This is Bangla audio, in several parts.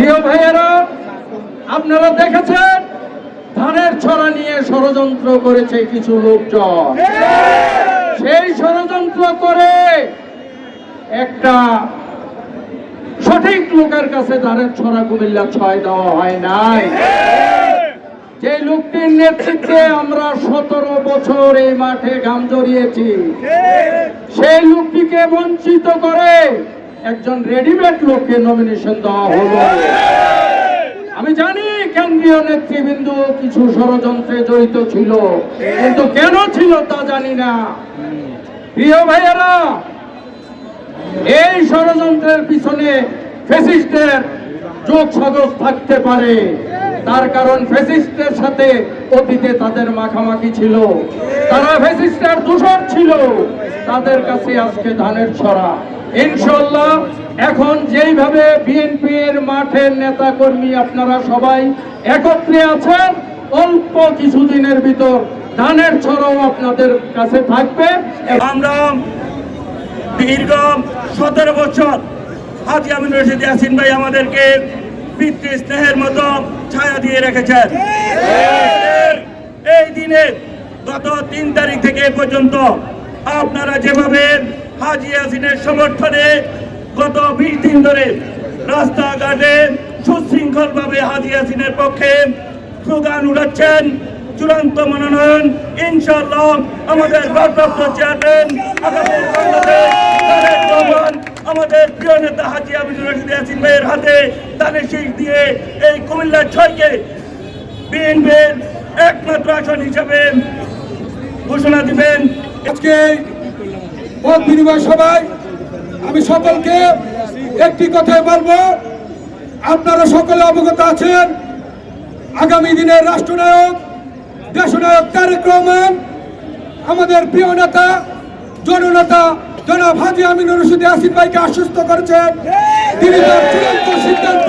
প্রিয় ভাইয়েরা, আপনারা দেখেছেন? ধানের ছড়া নিয়ে ষড়যন্ত্র করেছে কিছু লোকজন। সেই ষড়যন্ত্র করে একটা সঠিক লোকের কাছে ধানের ছড়া কুমিল্লা ছয় দেওয়া হয় নাই। যে লোকটির নেতৃত্বে আমরা সতেরো বছর এই মাঠে গাম জড়িয়েছি, সেই লোকটিকে বঞ্চিত করে একজন রেডিমেড লোককে নমিনেশন দেওয়া হলো। আমি জানি কেন্দ্রীয় নেতৃবৃন্দ কিছু ষড়যন্ত্রে জড়িত ছিল, কিন্তু কেন ছিল তা জানি না। প্রিয় ভাইয়েরা, এই ষড়যন্ত্রের পিছনে ফেসিস্টের যোগ সাজস থাকতে পারে। তার কারণ ফেসিস্টের সাথে অতীতে তাদের মাখামাখি ছিল। তারা ফেসিস্টের দূষণ ছিল। তাদের কাছে আজকে ধানের ছড়া। ইনশাল্লাহ এখন যেইভাবে বিএনপি এর মাঠের নেতা কর্মী আপনারা সবাই একত্রে আছেন, অল্প কিছুদিনের ভিতর ধানের ছড়াও আপনাদের কাছে থাকবে। আমরা দীর্ঘ সতেরো বছর হাজি আমিন রশিদ ইয়াসিন ভাই আমাদেরকে পিতৃ স্নেহের মতো ছায়া দিয়ে রেখেছেন। এই দিনে গত তিন তারিখ থেকে পর্যন্ত আপনারা যেভাবে হাজি ইয়াসিনের সমর্থনে গত বিশ দিন ধরে রাস্তাঘাটে সুশৃঙ্খল ভাবে হাজি ইয়াসিনের পক্ষে স্লোগান উড়াচ্ছেন চূড়ান্ত মনোনয়ন ইনশাল্লাহ আমাদের ভারপ্রাপ্ত চেয়ারম্যান আমাদের প্রিয় নেতা হাজি আবিদুর রশিদ ইয়াসিন ভাইয়ের হাতে দানের শীষ দিয়ে এই কুমিল্লার ছয়কে বিএনপির একমাত্র আসন হিসাবে ঘোষণা দিবেন। আজকে মত বিনিময় সভায় আমি সকলকে একটি কথাই বলব। আপনারা সকলে অবগত আছেন আগামী দিনের রাষ্ট্রনায়ক দেশনায়ক তারেক রহমান আমাদের প্রিয় নেতা জননেতা জনাব হাজি আমিনুর রশিদ আসিফ ভাইকে আশ্বস্ত করেছেন। তিনি তার চূড়ান্ত সিদ্ধান্ত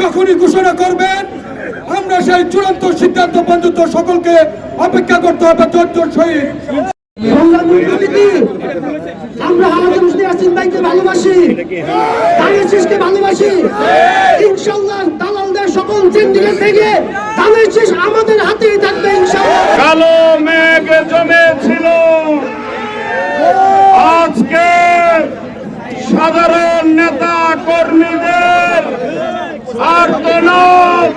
যখনই ঘোষণা করবেন আমরা সেই চূড়ান্ত সিদ্ধান্ত পর্যন্ত সকলকে অপেক্ষা করতে হবে ধৈর্যর সহিত। সংগ্রামী কমিটি, আমরা হারাতে মুসলিম ভাইকে ভালোবাসি। ভালোবাসি। দালালদের সকল থেকে আমাদের হাতেই থাকবে কালো জমেছিল। আজকে সাধারণ নেতা কর্মীদের আর্তনাদ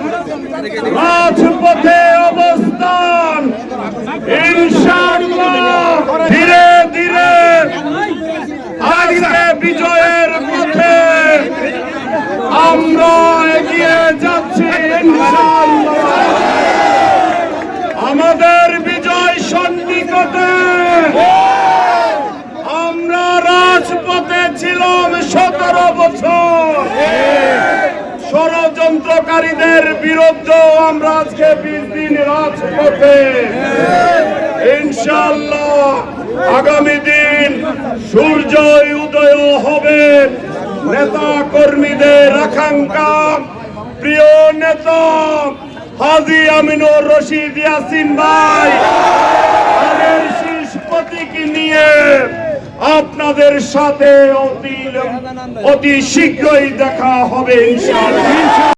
রাজপথে অবস্থান ইনশাআল্লাহ ধীরে ধীরে আজকে বিজয়ের পথে আমরা এগিয়ে যাচ্ছি ইনশাআল্লাহ আমাদের বিজয় সন্নিকটে আমরা রাজপথে ছিলাম সতেরো বছর ষড়যন্ত্রকারীদের বিরুদ্ধেও আমরা আজকে বিশ দিন রাজপথে ইনশাল্লাহ আগামী দিন সূর্য উদয় হবে। নেতা কর্মীদের আকাঙ্ক্ষা। প্রিয় নেতা হাজি আমিনুর রশিদ ইয়াসিন ভাই, তাদের নিয়ে আপনাদের সাথে অতি অতি শীঘ্রই দেখা হবে ইনশাআল্লাহ।